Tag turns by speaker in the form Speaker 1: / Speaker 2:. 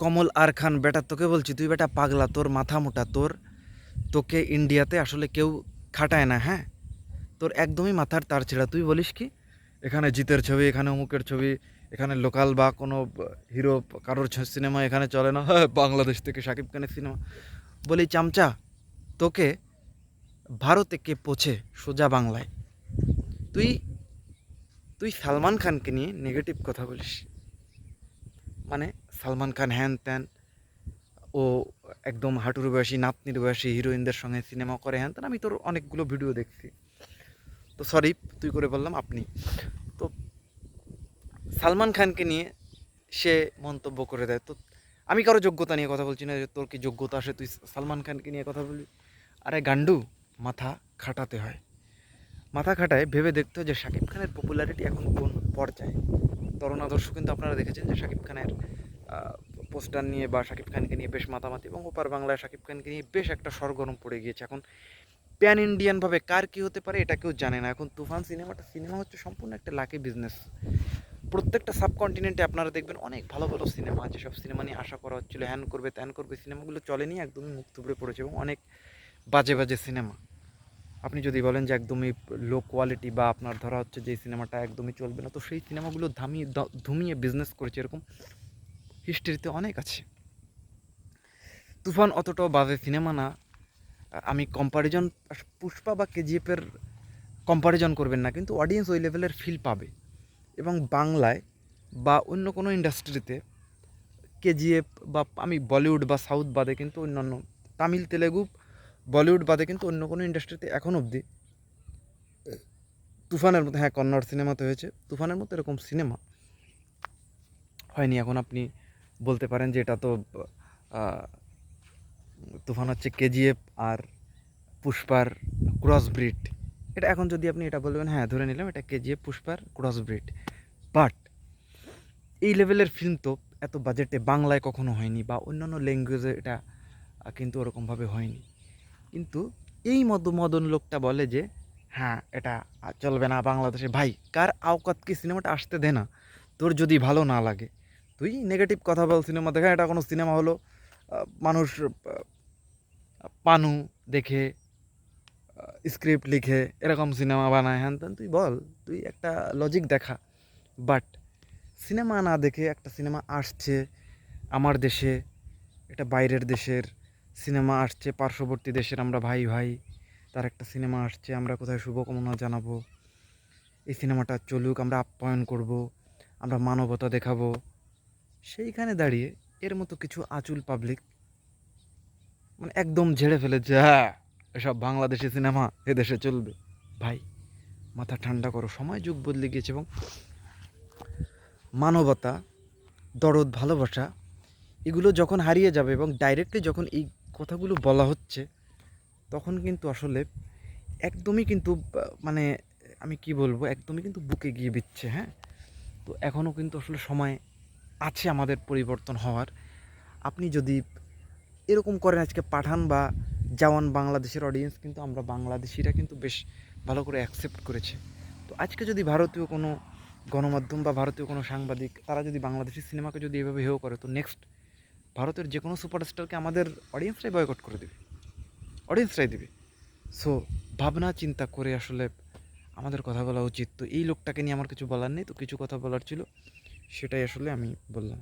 Speaker 1: কমল আর খান, বেটা, তোকে বলছি, তুই বেটা পাগলা, তোর মাথা মোটা, তোর, তোকে ইন্ডিয়াতে আসলে কেউ খাটায় না হ্যাঁ? তোর একদমই মাথার তার ছেঁড়া, তুই বলিস কি? এখানে জিতের ছবি, এখানে অমুকের ছবি, এখানে লোকাল বা কোনো হিরো কারোর সিনেমা এখানে চলে না হ্যাঁ বাংলাদেশ থেকে শাকিব খানের সিনেমা। বলি, চামচা, তোকে ভারতে কে পোছে সোজা বাংলায়? তুই তুই সালমান খানকে নিয়ে নেগেটিভ কথা বলিস। মানে সালমান খান হ্যান ত্যান ও একদম হাঁটুর বয়সী নাতনির বয়সী হিরোইনদের সঙ্গে সিনেমা করে হ্যান ত্যান। আমি তোর অনেকগুলো ভিডিও দেখছি। তো সরি তুই করে বললাম আপনি। তো সালমান খানকে নিয়ে সে মন্তব্য করে দেয়। তো আমি কারও যোগ্যতা নিয়ে কথা বলছি না যে তোর কি যোগ্যতা আসে তুই সালমান খানকে নিয়ে কথা বলবি? আরে গান্ডু, মাথা খাটাতে হয়। মাথা খাটায় ভেবে দেখতে হয় যে শাকিব খানের পপুলারিটি এখন কোন পর্যায়ে? তরুণ আদর্শ কিন্তু আপনারা দেখেছেন যে শাকিব খানের পোস্টার নিয়ে বা শাকিব খানকে নিয়ে বেশ মাতামাতি এবং ওপার বাংলায় শাকিব খানকে নিয়ে বেশ একটা সরগরম পড়ে গিয়েছে। এখন প্যান ইন্ডিয়ানভাবে কার কী হতে পারে এটা কেউ জানে না। এখন তুফান সিনেমাটা, সিনেমা হচ্ছে সম্পূর্ণ একটা লাকি বিজনেস প্রত্যেকটা সাবকন্টিনেন্টে আপনারা দেখবেন অনেক ভালো ভালো সিনেমা আছে। সব সিনেমা নিয়ে আশা করা হচ্ছিল, হ্যান করবে, ত্যান করবে, সিনেমাগুলো চলেনি, একদমই মুখ থুবড়ে পড়েছে এবং অনেক বাজে বাজে সিনেমা। আপনি যদি বলেন যে একদমই লো কোয়ালিটি বা আপনার ধরা হচ্ছে যে সিনেমাটা একদমই চলবে না, তো সেই সিনেমাগুলো ধামিয়ে ধুমিয়ে বিজনেস করেছে এরকম হিস্ট্রিতে অনেক আছে। তুফান অতটাও বাজে সিনেমা না। আমি কম্পারিজন পুষ্পা বা কেজিএফের কম্পারিজন করবেন না, কিন্তু অডিয়েন্স ওই লেভেলের ফিল পাবে। এবং বাংলায় বা অন্য কোনো ইন্ডাস্ট্রিতে কেজিএফ বা আমি বলিউড বা সাউথ বাদে কিন্তু অন্যান্য, তামিল, তেলেগু, বলিউড বাদে কিন্তু অন্য কোনো ইন্ডাস্ট্রিতে এখন অবধি তুফানের মতো হ্যাঁ কন্নড় সিনেমাতে হয়েছে, তুফানের মতো এরকম সিনেমা হয়নি। এখন আপনি বলতে পারেন যে এটা তো তুফান হচ্ছে কেজিএফ আর পুষ্পার ক্রস ব্রিড এটা এখন যদি আপনি এটা বলবেন হ্যাঁ ধরে নিলাম এটা কেজিএফ, পুষ্পার ক্রস ব্রিড বাট এই লেভেলের ফিল্ম তো এত বাজেটে বাংলায় কখনো হয়নি বা অন্যান্য ল্যাঙ্গুয়েজে এটা কিন্তু ওরকমভাবে হয়নি। কিন্তু এই মদ, মদন লোকটা বলে যে হ্যাঁ এটা চলবে না বাংলাদেশে। ভাই, কার আওকাত কি সিনেমাটা আসতে দে না? তোর যদি ভালো না লাগে। তুই নেগেটিভ কথা বল সিনেমা দেখা, এটা কোনো সিনেমা হলো। মানুষ পানু দেখে স্ক্রিপ্ট লিখে, এরকম সিনেমা বানায়, হ্যান ত্যান, তুই বল, তুই একটা লজিক দেখা। বাট সিনেমা না দেখে একটা সিনেমা আসছে আমার দেশে, এটা বাইরের দেশের সিনেমা আসছে, পার্শ্ববর্তী দেশের আমরা ভাই ভাই, তার একটা সিনেমা আসছে, আমরা কোথায় শুভকামনা জানাব? এই সিনেমাটা চলুক, আমরা আপ্যায়ন করব, আমরা মানবতা দেখাবো। সেইখানে দাঁড়িয়ে এর মতো কিছু আচুল পাবলিক মানে একদম ঝেড়ে ফেলেছে হ্যাঁ এসব বাংলাদেশি সিনেমা এদেশে চলবে। ভাই, মাথা ঠান্ডা করো, সময় যুগ বদলে গিয়েছে এবং মানবতা, দরদ, ভালোবাসা এগুলো যখন হারিয়ে যাবে এবং ডাইরেক্টলি যখন এই কথাগুলো বলা হচ্ছে, তখন কিন্তু আসলে একদমই কিন্তু মানে আমি কি বলব, একদমই কিন্তু বুকে গিয়ে বিচ্ছে হ্যাঁ? তো এখনও কিন্তু আসলে সময় আছে আমাদের পরিবর্তন হওয়ার। আপনি যদি এরকম করেন আজকে পাঠান বা জওয়ান বাংলাদেশের অডিয়েন্স কিন্তু আমরা বাংলাদেশিরা কিন্তু বেশ ভালো করে অ্যাকসেপ্ট করেছে। তো আজকে যদি ভারতীয় কোনো গণমাধ্যম বা ভারতীয় কোনো সাংবাদিক, তারা যদি বাংলাদেশি সিনেমাকে যদি এভাবে হেও করে, তো নেক্সট ভারতের যে কোনো সুপারস্টারকে আমাদের অডিয়েন্সরাই বয়কট করে দেবে। অডিয়েন্সরাই দেবে। সো ভাবনা, চিন্তা করে আসলে আমাদের কথা বলা উচিত। তো এই লোকটাকে নিয়ে আমার কিছু বলার নেই, তো কিছু কথা বলার ছিল। সেটাই আসলে আমি বললাম।